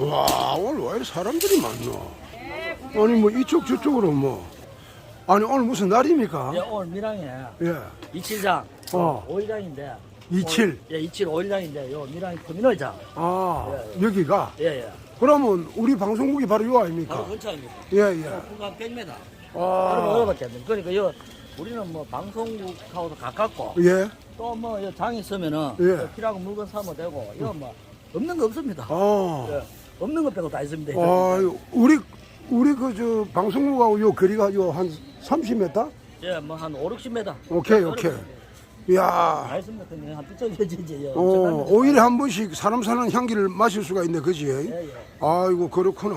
와 오늘 왜 이렇게 사람들이 많노? 아니 뭐 이쪽 저쪽으로 뭐 아니 오늘 무슨 날입니까? 예, 오늘 밀양에 예. 이칠장 어. 오일장인데 이칠? 예, 이칠 오일장인데요 밀양 터미널장. 아 예, 여기가 예, 예. 그러면 우리 방송국이 바로 요 바로 아닙니까? 근처입니다. 예예. 구간 100m. 아 여러분 어려밖에 안 돼. 그러니까 요 우리는 뭐 방송국하고도 가깝고 예. 또 뭐 장이 있으면은 예. 또 필요한 물건 사면 되고 이거 뭐 없는 거 없습니다. 아. 예, 없는 것 빼고 다 있습니다. 아 우리 우리 그 저 방송국하고 요 거리가 요 한 30m? 예, 뭐한 5, 60m. 오케이 오케이. 다 야. 있습니다. 그냥 한 삐쩍이지. 어, 오일에 한 번씩 사람 사는 향기를 마실 수가 있네, 그지? 예, 예. 아이고, 그렇구나.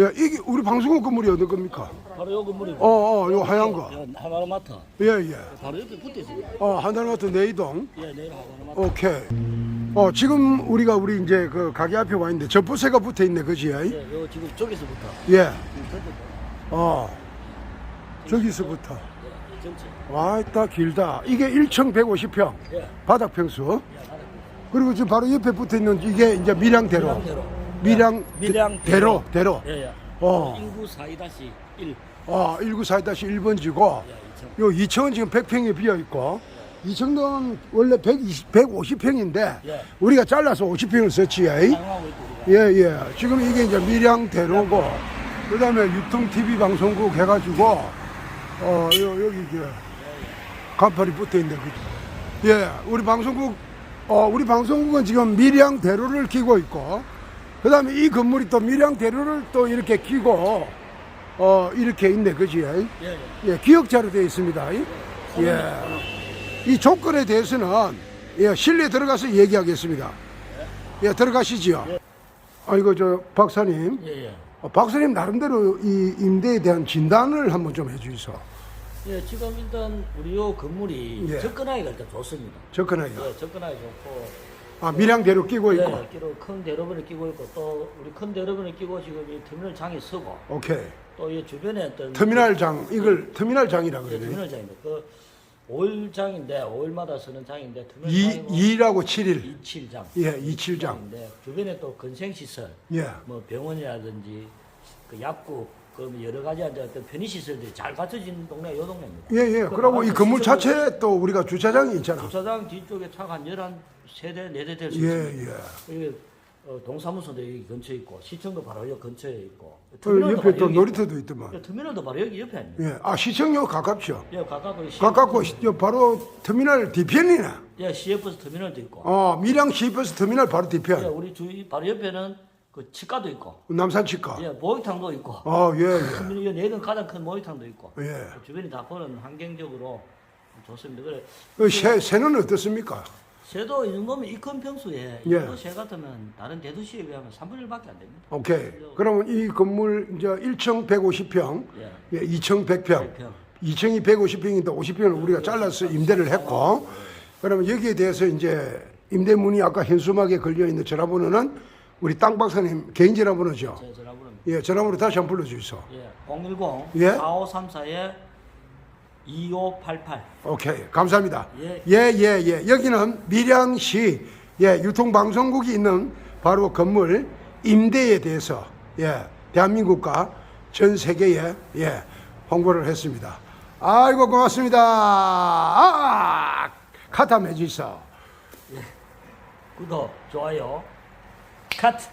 야, 이게 우리 방송국 건물이 어느 겁니까? 바로 요 건물이고. 어, 어, 요 하얀 거. 하나로마트. 예, 예. 바로 옆에 붙어 있습니다. 어, 한달마트 내이동. 예, 내일 하나로마트. 오케이. 어, 지금 우리가 우리 이제 그 가게 앞에 와 있는데 전부세가 붙어 있네, 그지? 예, 요 지금 저기서부터. 예. 어. 저기서부터. 예, 전체. 와, 있다, 길다. 이게 1층 150평. 예. 바닥 평수. 예, 나는 그리고 지금 바로 옆에 붙어 있는 이게 이제 밀양대로. 밀양대로. 밀양, 밀양 대로, 대로. 예, 예. 어. 인구 4-1. 아, 1942-1번지고 예, 2층. 요 2층은 지금 100평이 비어 있고 2층은 원래 120, 150평인데 예. 우리가 잘라서 50평을 썼지. 예. 예. 지금 이게 이제 밀양 대로고 그다음에 유통 TV 방송국 해 가지고 어, 요, 여기 이제 간판이 붙어 있는데 그죠? 예. 우리 방송국 어, 우리 방송국은 지금 밀양 대로를 끼고 있고 그다음에 이 건물이 또 밀양 대로를 또 이렇게 끼고 어, 이렇게 있네. 그지? 예, 예. 예, 기억자로 되어 있습니다. 예. 이 조건에 대해서는 예, 실내 들어가서 얘기하겠습니다. 예, 들어가시지요. 아이고 저 박사님, 예, 예. 어, 박사님 나름대로 이 임대에 대한 진단을 한번 좀 해주이소. 예, 지금 일단 우리 요 건물이 예. 접근하기가 일단 좋습니다. 접근해요. 예, 접근하기 좋고. 아 밀양대로 끼고 있고. 예, 끼로 큰 대로변을 끼고 있고 또 우리 큰 대로변을 끼고 지금 이 터미널 장이 서고 오케이. 또 이 주변에 어떤 터미널 장 이걸 터미널 장이라 예, 그래요. 터미널 장인데 그 5일 장인데 5일마다 서는 장인데 이 장이고 2라고 7일. 27장. 예, 27장. 인데 주변에 또 건생시설, 예. 뭐 병원이라든지 그 약국, 그 여러 가지 어떤 편의시설들이 잘 갖춰진 동네가 요 동네입니다. 예, 예. 그리고 이 건물 자체에 또 우리가 주차장이 있잖아. 주차장 뒤쪽에 차가 한 11세대, 4대 될 수 예, 있습니다. 예. 이게 어, 동사무소도 여기 근처에 있고 시청도 바로 여기 근처에 있고 그 옆에 바로 또 여기 놀이터도 있더만. 있고, 터미널도 바로 여기 옆에 아닙니까? 예. 아, 시청역 가깝죠. 예, 가깝고 시- 가깝고 시- 저 바로 터미널 뒤편이네. 예, CFS 터미널도 있고 어, 밀양 시버스 터미널 바로 예, 뒤편. 우리 주위 바로 옆에는 그 치과도 있고 남산 치과. 예, 목욕탕도 있고 어, 예, 예. 터미널 내는 가장 큰 목욕탕도 있고 예. 주변이 다 보는 환경적으로 좋습니다. 그래 그 새, 새는 어떻습니까? 새도 이 정도면 이큰 평수에 이 예. 정도 새 같으면 다른 대도시에 비하면 3분의 1밖에 안 됩니다. 오케이. 그러면 이 건물 이제 1층 150평, 예. 예, 2층 100평, 100평. 2층이 150평인데 50평을 우리가 잘라서 임대를 했고, 그러면 여기에 대해서 이제 임대문이 아까 현수막에 걸려 있는 전화번호는 우리 땅 박사님 개인 전화번호죠. 제 전화번호는 예, 전화번호 다시 한번 불러주이소. 예, 010 예. 4534에 2588. 오케이 감사합니다. 예. 예, 예, 예. 여기는 밀양시 예, 유통방송국이 있는 바로 건물 임대에 대해서 예, 대한민국과 전 세계에 예, 홍보를 했습니다. 아이고 고맙습니다. 아, 카타 매주있어. 구독, 좋아요, 카트.